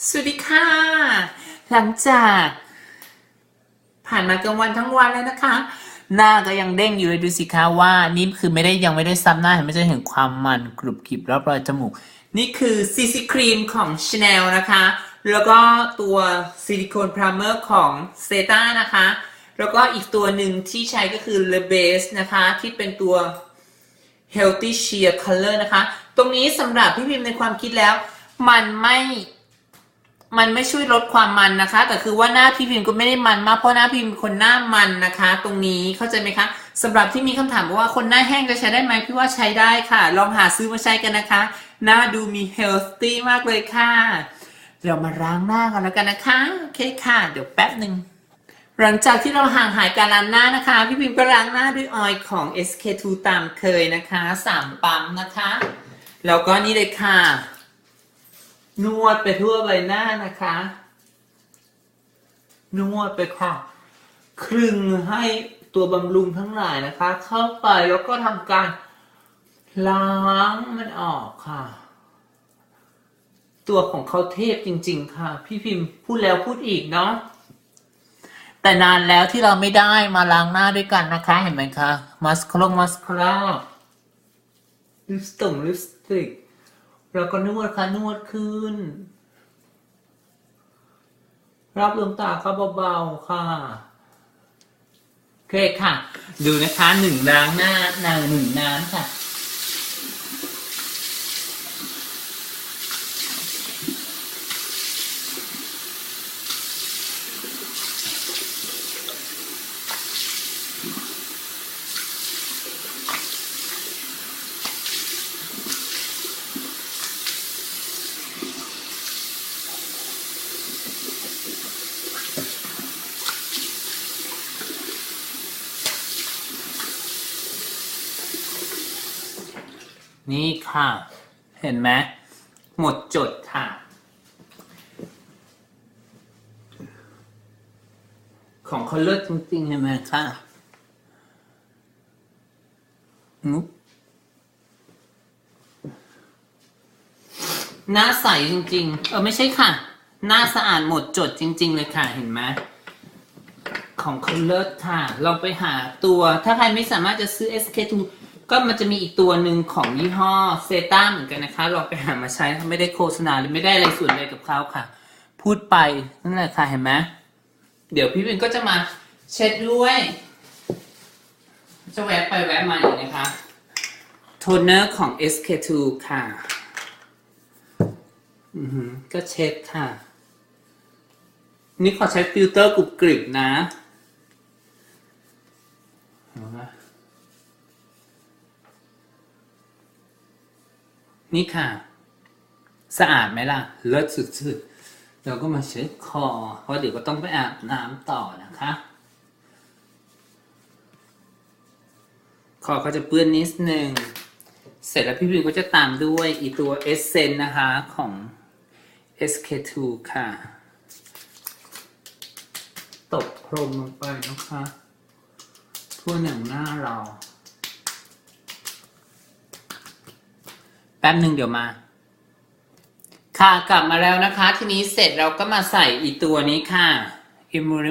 สวัสดีค่ะ หลังจาก ผ่านมากลางวันทั้งวันแล้วนะคะ หน้าก็ยังเด้งอยู่เลยดูสิคะว่านี่คือไม่ได้ยังไม่ได้ซับหน้าเห็นไม่จะเห็นความมันกรุบกริบรอบรอยจมูก นี่คือซีซีครีมของ Chanel นะคะ แล้วก็ตัวซิลิโคนพรามเมอร์ของเซตานะคะ แล้วก็อีกตัวหนึ่งที่ใช้ก็คือ Le Base นะคะ ที่เป็นตัว Healthy Sheer Color นะคะ ตรงนี้สำหรับพี่พิมพ์ในความคิดแล้ว มันไม่ มันไม่ช่วยลดความมันนะคะ แต่คือว่าหน้าพี่พิมพ์ก็ไม่ได้มันมากเพราะหน้าพิมพ์เป็นคนหน้ามันนะคะ ตรงนี้เข้าใจไหมคะสำหรับที่มีคำถามว่าคนหน้าแห้งจะใช้ได้ไหมพี่ว่าใช้ได้ค่ะ ลองหาซื้อมาใช้กันนะคะ หน้าดูมี healthy มากเลยค่ะเรามาล้างหน้ากันแล้วกันนะคะโอเคค่ะ เดี๋ยวแป๊บหนึ่งหลังจากที่เราห่างหายการล้างหน้านะคะ พี่พิมพ์ก็ล้างหน้าด้วยออยล์ของ SK2 ตามเคยนะคะสามปั๊มนะคะ แล้วก็นี่เลยค่ะ นวดไปทั่วใบหน้านะคะ นวดไปค่ะ ครึงให้ตัวบำรุงทั้งหลายนะคะ เข้าไปแล้วก็ทำการล้างมันออกค่ะ ตัวของเขาเทพจริง ๆ ค่ะ พี่พิมพ์พูดแล้วพูดอีกเนาะแต่นานแล้วที่เราไม่ได้มาล้างหน้าด้วยกันนะคะ เห็นไหมคะ มัสคลงมัสคลาลิปสติกลิปสติก แล้วก็นวดค่ะนวดขึ้น รับดวงตาค่ะเบาๆค่ะโอเคค่ะ ดูนะคะหนึ่งล้างหน้านางหนึ่งน้ำค่ะ นี่ค่ะ เห็นไหมหมดจดค่ะ ของเขาเลิศจริงๆ เห็นไหมค่ะหน้าใสจริง ๆ เออไม่ใช่ค่ะ หน้าสะอาดหมดจดจริง ๆ เลยค่ะ เห็นไหมของเขาเลิศค่ะ ลองไปหาตัว ถ้าใครไม่สามารถจะซื้อ SK2 ก็มันจะมีอีกตัวหนึ่งของยี่ห้อเซต้าเหมือนกันนะคะลองไปหามาใช้ไม่ได้โฆษณาหรือไม่ได้อะไรส่วนเลยกับเขาค่ะ พูดไปนั่นแหละค่ะเห็นไหมเดี๋ยวพี่วินก็จะมาเช็ดด้วย จะแวะไปแวะมาอยู่นะคะโทนเนอร์ของ SK2 ค่ะอือหือก็เช็ดค่ะ นี่ขอใช้ฟิลเตอร์กรุบกริบนะ นี่ค่ะ สะอาดไหมล่ะ เลิศสุดๆ เราก็มาเช็ดคอ เพราะเดี๋ยวก็ต้องไปอาบน้ำต่อนะคะ คอก็จะเปื้อนนิดนึง เสร็จแล้วพี่วิวก็จะตามด้วยอีตัวเอสเซนนะคะของ SK2 ค่ะ ตบพรมลงไปนะคะ ทั่วหนังหน้าเรา แป๊บหนึ่งเดี๋ยวมา ค่ะกลับมาแล้วนะคะ ทีนี้เสร็จเราก็มาใส่อีตัวนี้ค่ะ i m m u n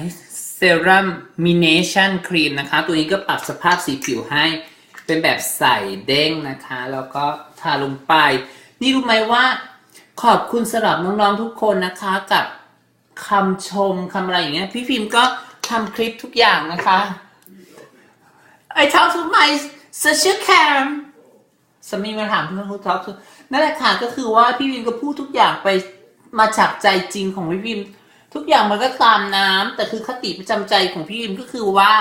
i Serum Mination Cream นะคะ ตัวนี้ก็ปรับสภาพสีผิวให้เป็นแบบใสเด้งนะคะ แล้วก็ทาลงไป นี่รู้ไหมว่า ขอบคุณสำหรับน้องๆทุกคนนะคะกับคำชมคำอะไรอย่างเงี้ย พี่ฟิล์มก็ทำคลิปทุกอย่างนะคะ I talk to my social cam สามีมาถามเพื่อนเขาท็อปนั่นแหละค่ะก็คือว่าพี่วิมก็พูดทุกอย่างไปมาจากใจจริงของพี่วิมทุกอย่างมันก็ตามน้ำแต่คือคติประจำใจของพี่วิมก็คือว่า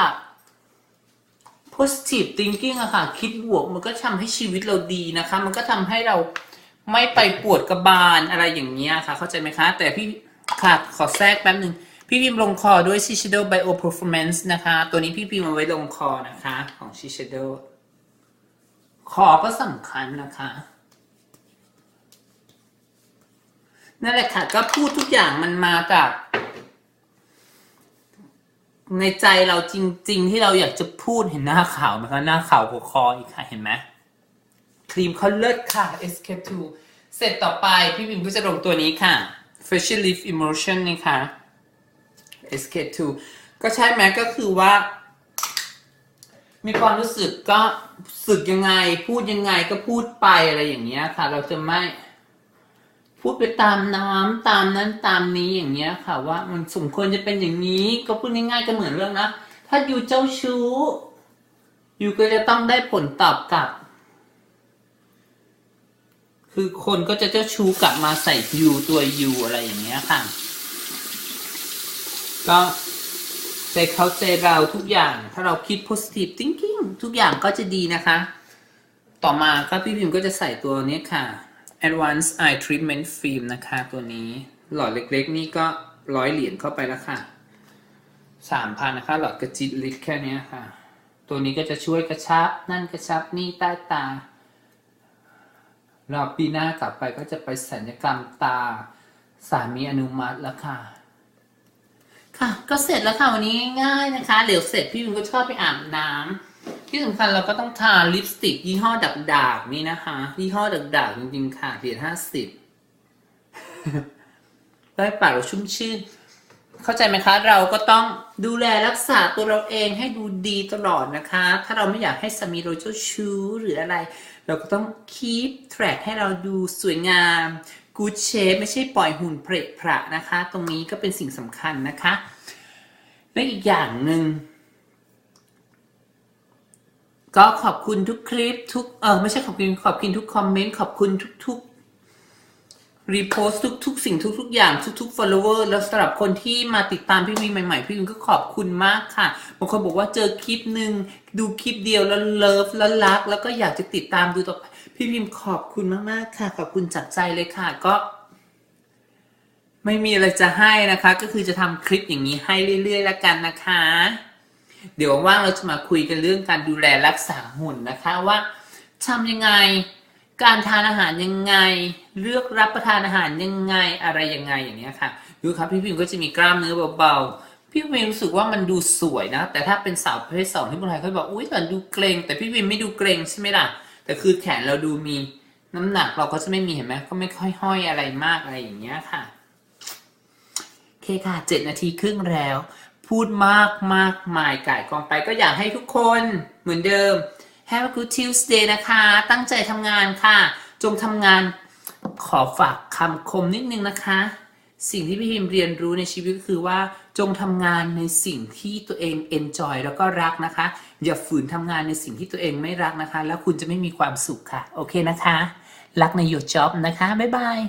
positive thinking อะค่ะ คิดบวกมันก็ทำให้ชีวิตเราดีนะคะ มันก็ทำให้เราไม่ไปปวดกระบาลอะไรอย่างเงี้ยค่ะ เข้าใจไหมคะ แต่พี่ค่ะขอแทรกแป๊บหนึ่งพี่พิมลงคอด้วย Shiseido Bio Performance นะคะ ตัวนี้พี่พิมเอาไว้ลงคอนะคะ ของ Shiseido คอก็สำคัญนะคะนั่นแหละค่ะ ก็พูดทุกอย่างมันมาจาก ในใจเราจริง ๆ ที่เราอยากจะพูดเห็นหน้าขาวไหมคะหน้าขาวกว่าคออีกค่ะเห็นไหมครีมเขาเลิศค่ะ SK2 เสร็จต่อไปพี่พิมก็จะลงตัวนี้ค่ะ facial lift emotion นี่ค่ะ SK2 ก็ใช่ไหมก็คือว่า มีความรู้สึกก็สึกยังไง พูดยังไงก็พูดไปอะไรอย่างเงี้ยค่ะ เราจะไม่ พูดไปตามน้ำตามนั้นตามนี้อย่างเงี้ยค่ะ ว่ามันสมควรจะเป็นอย่างนี้ก็พูดง่ายๆก็เหมือนเรื่องนะถ้าอยู่เจ้าชู้ อยู่ก็จะต้องได้ผลตอบกลับ คือคนก็จะเจ้าชู้กลับมาใส่ยูตัวยูอะไรอย่างเงี้ยค่ะ ก็ ใจเขาใจเราทุกอย่าง ถ้าเราคิด positive thinking ทุกอย่างก็จะดีนะคะ ต่อมาก็พี่พิมก็จะใส่ตัวนี้ค่ะ Advanced Eye Treatment Film นะคะ ตัวนี้หลอดเล็กๆ นี่ก็ร้อยเหรียญเข้าไปแล้วค่ะสามพันนะคะ หลอดกระจิตลิตแค่นี้ค่ะ ตัวนี้ก็จะช่วยกระชับ นั่นกระชับนี่ใต้ตาเราปีหน้ากลับไปก็จะไปสัญญกรรมตา สามีอนุมัติแล้วค่ะ ค่ะ ก็เสร็จแล้วค่ะวันนี้ง่ายๆนะคะเหลวเสร็จพี่วินก็ชอบไปอาบน้ำที่สำคัญเราก็ต้องทาลิปสติกยี่ห้อดักดากนี่นะคะยี่ห้อดักดากจริงๆค่ะเหรียห้าสิบได้ปากเราชุ่มชื่น เข้าใจไหมคะ เราก็ต้องดูแลรักษาตัวเราเองให้ดูดีตลอดนะคะ ถ้าเราไม่อยากให้สามีเราเจ้าชู้หรืออะไร เราก็ต้อง keep track ให้เราดูสวยงาม good shape ไม่ใช่ปล่อยหุ่นเพละพระนะคะ ตรงนี้ก็เป็นสิ่งสำคัญนะคะ และอีกอย่างหนึ่งก็ขอบคุณทุกคลิปทุกเออไม่ใช่ขอบคุณขอบคุณทุกคอมเมนต์ขอบคุณทุก ๆ รีโพสต์ทุก ๆ สิ่งทุก ๆ อย่างทุก ๆ follower แล้วสำหรับคนที่มาติดตามพี่วินใหม่ ๆ พี่วินก็ขอบคุณมากค่ะบางคนบอกว่าเจอคลิปหนึ่งดูคลิปเดียวแล้วเลิฟแล้วรัก แล้วก็อยากจะติดตามดูต่อไปพี่พิมขอบคุณมากๆค่ะ ขอบคุณจากใจเลยค่ะ ก็ ไม่มีอะไรจะให้นะคะ ก็คือจะทำคลิปอย่างนี้ให้เรื่อยๆแล้วกันนะคะ เดี๋ยวว่างเราจะมาคุยกันเรื่องการดูแลรักษาหุ่นนะคะว่าทำยังไง การทานอาหารยังไง เลือกรับประทานอาหารยังไงอะไรยังไงอย่างเงี้ยค่ะดูครับพี่พิมก็จะมีกล้ามเนื้อเบาๆพี่พิมรู้สึกว่ามันดูสวยนะ แต่ถ้าเป็นสาวประเภทสองที่คนไทยเขาบอกอุ้ยแต่ดูเกรงแต่พี่พิมไม่ดูเกรงใช่ไหมล่ะแต่คือแขนเราดูมีน้ำหนักเราก็จะไม่มีเห็นไหมก็ไม่ค่อยห้อยอะไรมากอะไรอย่างเงี้ยค่ะโอเคค่ะเจ็ดนาทีครึ่งแล้ว พูดมากมากมายก่ายกองไปก็อยากให้ทุกคนเหมือนเดิม Have a good Tuesday นะคะ ตั้งใจทำงานค่ะ จงทำงานขอฝากคำคมนิดนึงนะคะ สิ่งที่พี่พิมเรียนรู้ในชีวิตก็คือว่า จงทำงานในสิ่งที่ตัวเอง enjoy แล้วก็รักนะคะ อย่าฝืนทำงานในสิ่งที่ตัวเองไม่รักนะคะ แล้วคุณจะไม่มีความสุขค่ะ โอเคนะคะ รักใน your job นะคะ บ๊ายบาย